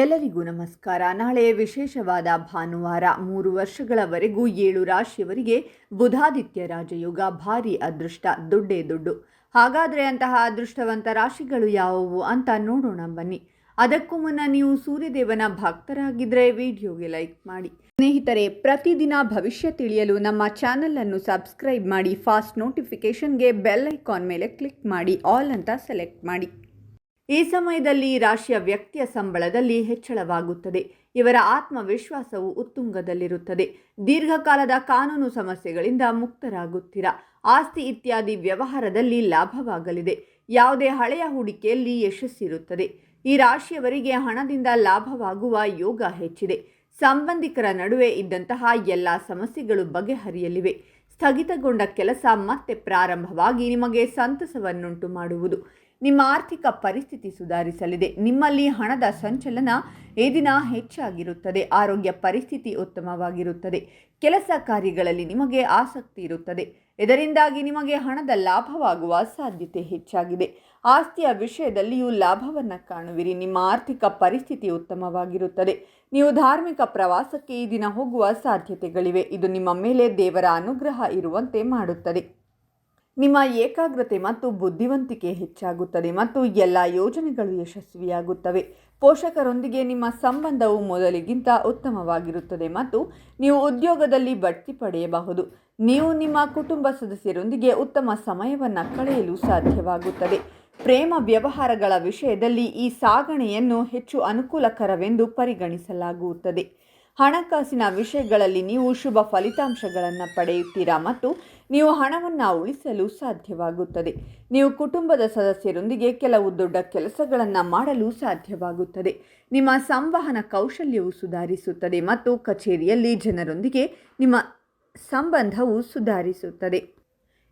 ಎಲ್ಲರಿಗೂ ನಮಸ್ಕಾರ. ನಾಳೆ ವಿಶೇಷವಾದ ಭಾನುವಾರ ಮೂರು ವರ್ಷಗಳವರೆಗೂ ಏಳು ರಾಶಿಯವರಿಗೆ ಬುಧಾದಿತ್ಯ ರಾಜಯೋಗ. ಭಾರಿ ಅದೃಷ್ಟ, ದುಡ್ಡೇ ದುಡ್ಡು. ಹಾಗಾದರೆ ಅಂತಹ ಅದೃಷ್ಟವಂತ ರಾಶಿಗಳು ಯಾವುವು ಅಂತ ನೋಡೋಣ ಬನ್ನಿ. ಅದಕ್ಕೂ ಮುನ್ನ ನೀವು ಸೂರ್ಯದೇವನ ಭಕ್ತರಾಗಿದ್ದರೆ ವಿಡಿಯೋಗೆ ಲೈಕ್ ಮಾಡಿ. ಸ್ನೇಹಿತರೆ, ಪ್ರತಿದಿನ ಭವಿಷ್ಯ ತಿಳಿಯಲು ನಮ್ಮ ಚಾನಲನ್ನು ಸಬ್ಸ್ಕ್ರೈಬ್ ಮಾಡಿ. ಫಾಸ್ಟ್ ನೋಟಿಫಿಕೇಷನ್ಗೆ ಬೆಲ್ ಐಕಾನ್ ಮೇಲೆ ಕ್ಲಿಕ್ ಮಾಡಿ. ಆಲ್ ಅಂತ ಸೆಲೆಕ್ಟ್ ಮಾಡಿ. ಈ ಸಮಯದಲ್ಲಿ ರಾಶಿಯ ವ್ಯಕ್ತಿಯ ಸಂಬಳದಲ್ಲಿ ಹೆಚ್ಚಳವಾಗುತ್ತದೆ. ಇವರ ಆತ್ಮವಿಶ್ವಾಸವು ಉತ್ತುಂಗದಲ್ಲಿರುತ್ತದೆ. ದೀರ್ಘಕಾಲದ ಕಾನೂನು ಸಮಸ್ಯೆಗಳಿಂದ ಮುಕ್ತರಾಗುತ್ತೀರಾ? ಆಸ್ತಿ ಇತ್ಯಾದಿ ವ್ಯವಹಾರದಲ್ಲಿ ಲಾಭವಾಗಲಿದೆ. ಯಾವುದೇ ಹಳೆಯ ಹೂಡಿಕೆಯಲ್ಲಿ ಯಶಸ್ಸಿರುತ್ತದೆ ಈ ರಾಶಿಯವರಿಗೆ ಹಣದಿಂದ ಲಾಭವಾಗುವ ಯೋಗ ಹೆಚ್ಚಿದೆ. ಸಂಬಂಧಿಕರ ನಡುವೆ ಇದ್ದಂತಹ ಎಲ್ಲ ಸಮಸ್ಯೆಗಳು ಬಗೆಹರಿಯಲಿವೆ. ಸ್ಥಗಿತಗೊಂಡ ಕೆಲಸ ಮತ್ತೆ ಪ್ರಾರಂಭವಾಗಿ ನಿಮಗೆ ಸಂತಸವನ್ನುಂಟು ಮಾಡುವುದು ನಿಮ್ಮ ಆರ್ಥಿಕ ಪರಿಸ್ಥಿತಿ ಸುಧಾರಿಸಲಿದೆ. ನಿಮ್ಮಲ್ಲಿ ಹಣದ ಸಂಚಲನ ಈ ದಿನ ಹೆಚ್ಚಾಗಿರುತ್ತದೆ. ಆರೋಗ್ಯ ಪರಿಸ್ಥಿತಿ ಉತ್ತಮವಾಗಿರುತ್ತದೆ. ಕೆಲಸ ಕಾರ್ಯಗಳಲ್ಲಿ ನಿಮಗೆ ಆಸಕ್ತಿ ಇರುತ್ತದೆ. ಇದರಿಂದಾಗಿ ನಿಮಗೆ ಹಣದ ಲಾಭವಾಗುವ ಸಾಧ್ಯತೆ ಹೆಚ್ಚಾಗಿದೆ. ಆಸ್ತಿಯ ವಿಷಯದಲ್ಲಿಯೂ ಲಾಭವನ್ನು ಕಾಣುವಿರಿ. ನಿಮ್ಮ ಆರ್ಥಿಕ ಪರಿಸ್ಥಿತಿ ಉತ್ತಮವಾಗಿರುತ್ತದೆ. ನೀವು ಧಾರ್ಮಿಕ ಪ್ರವಾಸಕ್ಕೆ ಈ ದಿನ ಹೋಗುವ ಸಾಧ್ಯತೆಗಳಿವೆ. ಇದು ನಿಮ್ಮ ಮೇಲೆ ದೇವರ ಅನುಗ್ರಹ ಇರುವಂತೆ ಮಾಡುತ್ತದೆ. ನಿಮ್ಮ ಏಕಾಗ್ರತೆ ಮತ್ತು ಬುದ್ಧಿವಂತಿಕೆ ಹೆಚ್ಚಾಗುತ್ತದೆ ಮತ್ತು ಎಲ್ಲ ಯೋಜನೆಗಳು ಯಶಸ್ವಿಯಾಗುತ್ತವೆ. ಪೋಷಕರೊಂದಿಗೆ ನಿಮ್ಮ ಸಂಬಂಧವು ಮೊದಲಿಗಿಂತ ಉತ್ತಮವಾಗಿರುತ್ತದೆ ಮತ್ತು ನೀವು ಉದ್ಯೋಗದಲ್ಲಿ ಬಡ್ತಿ ಪಡೆಯಬಹುದು. ನೀವು ನಿಮ್ಮ ಕುಟುಂಬ ಸದಸ್ಯರೊಂದಿಗೆ ಉತ್ತಮ ಸಮಯವನ್ನು ಕಳೆಯಲು ಸಾಧ್ಯವಾಗುತ್ತದೆ. ಪ್ರೇಮ ವ್ಯವಹಾರಗಳ ವಿಷಯದಲ್ಲಿ ಈ ಸಾಗಣೆಯನ್ನು ಹೆಚ್ಚು ಅನುಕೂಲಕರವೆಂದು ಪರಿಗಣಿಸಲಾಗುತ್ತದೆ. ಹಣಕಾಸಿನ ವಿಷಯಗಳಲ್ಲಿ ನೀವು ಶುಭ ಫಲಿತಾಂಶಗಳನ್ನು ಪಡೆಯುತ್ತೀರಾ ಮತ್ತು ನೀವು ಹಣವನ್ನು ಉಳಿಸಲು ಸಾಧ್ಯವಾಗುತ್ತದೆ. ನೀವು ಕುಟುಂಬದ ಸದಸ್ಯರೊಂದಿಗೆ ಕೆಲವು ದೊಡ್ಡ ಕೆಲಸಗಳನ್ನು ಮಾಡಲು ಸಾಧ್ಯವಾಗುತ್ತದೆ. ನಿಮ್ಮ ಸಂವಹನ ಕೌಶಲ್ಯವು ಸುಧಾರಿಸುತ್ತದೆ ಮತ್ತು ಕಚೇರಿಯಲ್ಲಿ ಜನರೊಂದಿಗೆ ನಿಮ್ಮ ಸಂಬಂಧವು ಸುಧಾರಿಸುತ್ತದೆ.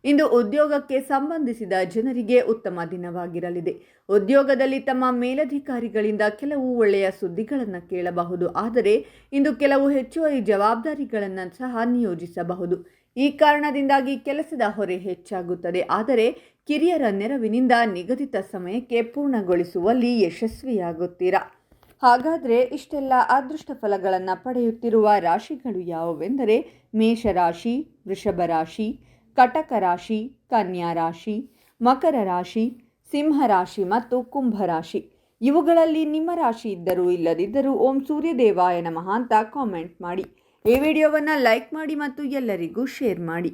ಇಂದು ಉದ್ಯೋಗಕ್ಕೆ ಸಂಬಂಧಿಸಿದ ಜನರಿಗೆ ಉತ್ತಮ ದಿನವಾಗಿರಲಿದೆ. ಉದ್ಯೋಗದಲ್ಲಿ ತಮ್ಮ ಮೇಲಧಿಕಾರಿಗಳಿಂದ ಕೆಲವು ಒಳ್ಳೆಯ ಸುದ್ದಿಗಳನ್ನು ಕೇಳಬಹುದು. ಆದರೆ ಇಂದು ಕೆಲವು ಹೆಚ್ಚುವರಿ ಜವಾಬ್ದಾರಿಗಳನ್ನು ಸಹ ನಿಯೋಜಿಸಬಹುದು. ಈ ಕಾರಣದಿಂದಾಗಿ ಕೆಲಸದ ಹೊರೆ ಹೆಚ್ಚಾಗುತ್ತದೆ. ಆದರೆ ಕಿರಿಯರ ನೆರವಿನಿಂದ ನಿಗದಿತ ಸಮಯಕ್ಕೆ ಪೂರ್ಣಗೊಳಿಸುವಲ್ಲಿ ಯಶಸ್ವಿಯಾಗುತ್ತೀರಾ? ಹಾಗಾದರೆ ಇಷ್ಟೆಲ್ಲ ಅದೃಷ್ಟ ಫಲಗಳನ್ನು ಪಡೆಯುತ್ತಿರುವ ರಾಶಿಗಳು ಯಾವುವೆಂದರೆ ಮೇಷರಾಶಿ ವೃಷಭ ರಾಶಿ ಕಟಕ ರಾಶಿ, ಕನ್ಯಾ ರಾಶಿ, ಮಕರ ರಾಶಿ ಸಿಂಹರಾಶಿ ಮತ್ತು ಕುಂಭರಾಶಿ ಇವುಗಳಲ್ಲಿ ನಿಮ್ಮ ರಾಶಿ ಇದ್ದರೂ ಇಲ್ಲದಿದ್ದರೂ ಓಂ ಸೂರ್ಯದೇವಾಯ ನಮಃ ಅಂತ ಕಾಮೆಂಟ್ ಮಾಡಿ. ಈ ವಿಡಿಯೋವನ್ನು ಲೈಕ್ ಮಾಡಿ ಮತ್ತು ಎಲ್ಲರಿಗೂ ಶೇರ್ ಮಾಡಿ.